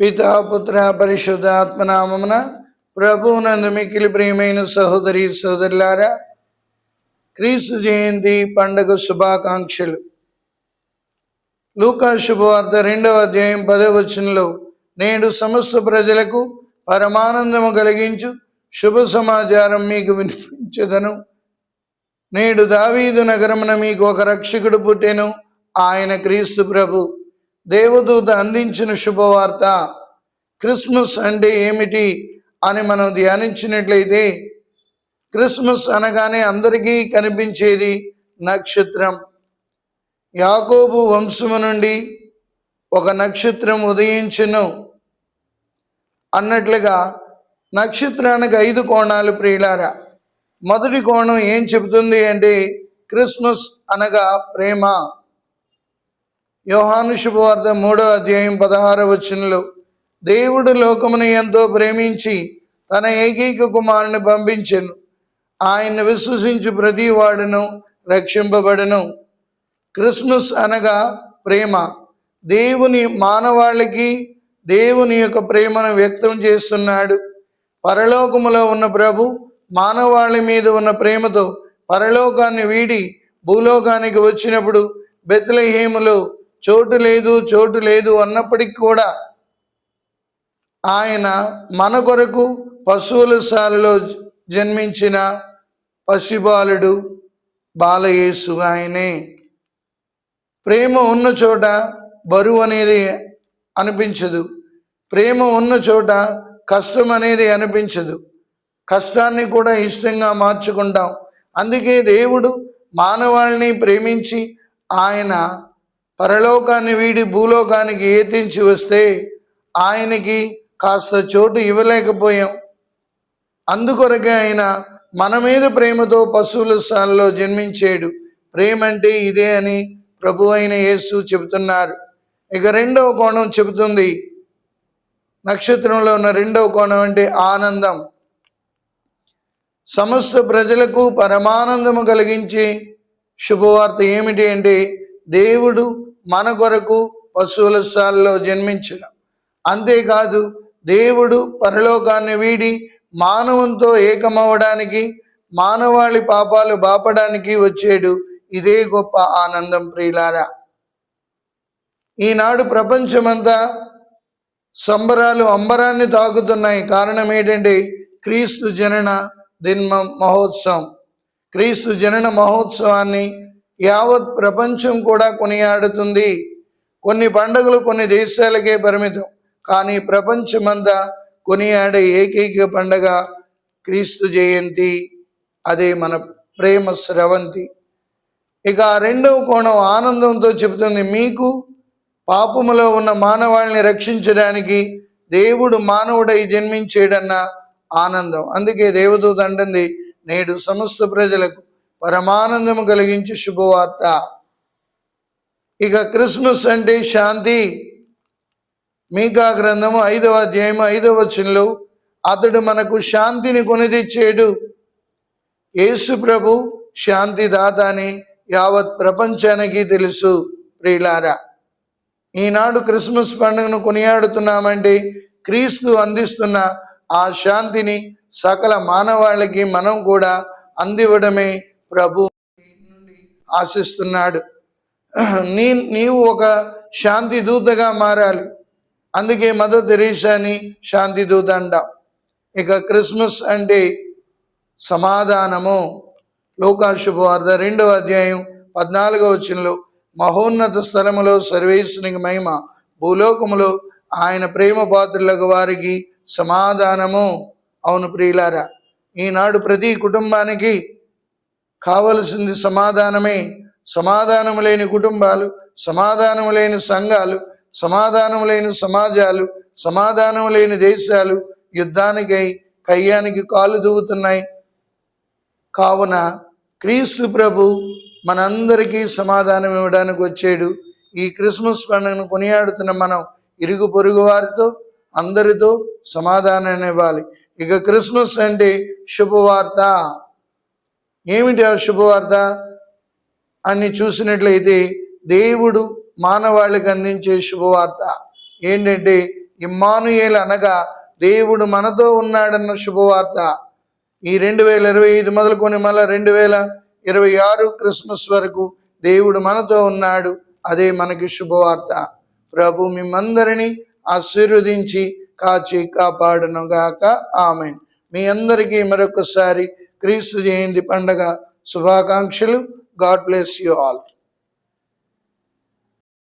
పితా పుత్ర పరిశుద్ధాత్మనామమున ప్రభువునందు మిక్కిలి ప్రియమైన సహోదరి సహోదరులారా క్రీస్తు జయంతి పండగ శుభాకాంక్షలు. లూకా శుభవార్త రెండవ అధ్యాయం పదవచనంలో నేడు సమస్త ప్రజలకు పరమానందము కలిగించు శుభ సమాచారం మీకు వినిపించదను. నేడు దావీదు నగరమున మీకు ఒక రక్షకుడు పుట్టెను ఆయన క్రీస్తు ప్రభు. దేవదూత అందించిన శుభవార్త క్రిస్మస్ అంటే ఏమిటి అని మనం ధ్యానించినట్లయితే క్రిస్మస్ అనగానే అందరికీ కనిపించేది నక్షత్రం. యాకోబు వంశము నుండి ఒక నక్షత్రం ఉదయించును. అన్నట్లుగా నక్షత్రానికి ఐదు కోణాలు ప్రియులారా. మొదటి కోణం ఏం చెబుతుంది అంటే క్రిస్మస్ అనగా ప్రేమ. యోహాను శుభవార్త మూడో అధ్యాయం పదహార వచనంలో దేవుడు లోకమును ఎంతో ప్రేమించి తన ఏకైక కుమారుని పంపించెను. ఆయన్ని విశ్వసించు ప్రతి వాడును రక్షింపబడను. క్రిస్మస్ అనగా ప్రేమ. దేవుని మానవాళికి దేవుని యొక్క ప్రేమను వ్యక్తం చేస్తున్నాడు. పరలోకములో ఉన్న ప్రభు మానవాళి మీద ఉన్న ప్రేమతో పరలోకాన్ని వీడి భూలోకానికి వచ్చినప్పుడు బెత్లహేములో చోటు లేదు చోటు లేదు అన్నప్పటికీ కూడా ఆయన మన కొరకు పశువుల శాలలో జన్మించిన పసిబాలుడు బాలయేసు ఆయనే. ప్రేమ ఉన్న చోట బరువు అనేది అనిపించదు. ప్రేమ ఉన్న చోట కష్టం అనేది అనిపించదు. కష్టాన్ని కూడా ఇష్టంగా మార్చుకుంటాం. అందుకే దేవుడు మానవాళిని ప్రేమించి ఆయన పరలోకాన్ని వీడి భూలోకానికి ఏతించి వస్తే ఆయనకి కాస్త చోటు ఇవ్వలేకపోయాం. అందుకొరకే ఆయన మన మీద ప్రేమతో పశువుల స్థానంలో జన్మించాడు. ప్రేమ అంటే ఇదే అని ప్రభు అయిన యేసు చెబుతున్నారు. ఇక రెండవ కోణం చెబుతుంది. నక్షత్రంలో ఉన్న రెండవ కోణం అంటే ఆనందం. సమస్త ప్రజలకు పరమానందము కలిగించే శుభవార్త ఏమిటి అంటే దేవుడు మన కొరకు పశువుల సాల్లో జన్మించిన. అంతేకాదు దేవుడు పరలోకాన్ని వీడి మానవంతో ఏకమవడానికి మానవాళి పాపాలు బాపడానికి వచ్చాడు. ఇదే గొప్ప ఆనందం ప్రియులారా. ఈనాడు ప్రపంచమంతా సంబరాలు అంబరాన్ని తాకుతున్నాయి. కారణం ఏంటంటే క్రీస్తు జనన దిన్మ మహోత్సవం. క్రీస్తు జనన మహోత్సవాన్ని యావత్ ప్రపంచం కూడా కొనియాడుతుంది. కొన్ని పండుగలు కొన్ని దేశాలకే పరిమితం. కానీ ప్రపంచమంతా కొనియాడే ఏకైక పండగ క్రీస్తు జయంతి. అదే మన ప్రేమ స్రవంతి. ఇక ఆ రెండవ కోణం ఆనందంతో చెబుతుంది. మీకు పాపములో ఉన్న మానవాళిని రక్షించడానికి దేవుడు మానవుడై జన్మించేడన్న ఆనందం. అందుకే దేవదూత అంటుంది నేడు సమస్త ప్రజలకు పరమానందము కలిగించే శుభవార్త. ఇక క్రిస్మస్ అంటే శాంతి. మీకా గ్రంథము ఐదవ అధ్యాయము ఐదవ వచనంలో అతడు మనకు శాంతిని కొని తెచ్చాడు యేసు ప్రభు శాంతి దాత అని యావత్ ప్రపంచానికి తెలుసు ప్రియులారా. ఈనాడు క్రిస్మస్ పండుగను కొనియాడుతున్నామంటే క్రీస్తు అందిస్తున్న ఆ శాంతిని సకల మానవాళికి మనం కూడా అందివ్వడమే ప్రభు నుండి ఆశిస్తున్నాడు. నీ నీవు ఒక శాంతి దూతగా మారాలి. అందుకే మదర్ తెరీసాని శాంతి దూత అంటాం. ఇక క్రిస్మస్ అంటే సమాధానము. లోకాశుభవార్త రెండవ అధ్యాయం పద్నాలుగవ వచనంలో మహోన్నత స్థలములో సర్వేశ్వరునికి మహిమ భూలోకములో ఆయన ప్రేమ పాత్రులకు వారికి సమాధానము. అవును ప్రియులారా ఈనాడు ప్రతి కుటుంబానికి కావలసింది సమాధానమే. సమాధానము లేని కుటుంబాలు సమాధానము లేని సంఘాలు సమాధానం లేని సమాజాలు సమాధానం లేని దేశాలు యుద్ధానికై కయ్యానికి కాలు దూవుతున్నాయి. కావున క్రీస్తు ప్రభు మనందరికీ సమాధానం ఇవ్వడానికి వచ్చాడు. ఈ క్రిస్మస్ పండుగను కొనియాడుతున్న మనం ఇరుగు పొరుగు వారితో అందరితో సమాధానాన్ని ఇవ్వాలి. ఇక క్రిస్మస్ అంటే శుభవార్త. ఏమిటి ఆ శుభవార్త? అని చూసినట్లయితే దేవుడు మానవాళికి అందించే శుభవార్త. ఏంటంటే ఇమ్మానుయేలు అనగా దేవుడు మనతో ఉన్నాడన్న శుభవార్త. ఈ రెండు వేల ఇరవై ఐదు మొదలుకొని మళ్ళా రెండు వేల ఇరవై ఆరు క్రిస్మస్ వరకు దేవుడు మనతో ఉన్నాడు. అదే మనకి శుభవార్త. ప్రభు మిమ్మందరినీ ఆశీర్వదించి కాచి కాపాడును గాక. ఆమె మీ అందరికీ మరొకసారి క్రీస్తు జయంతి పండగ శుభాకాంక్షలు. God bless you all.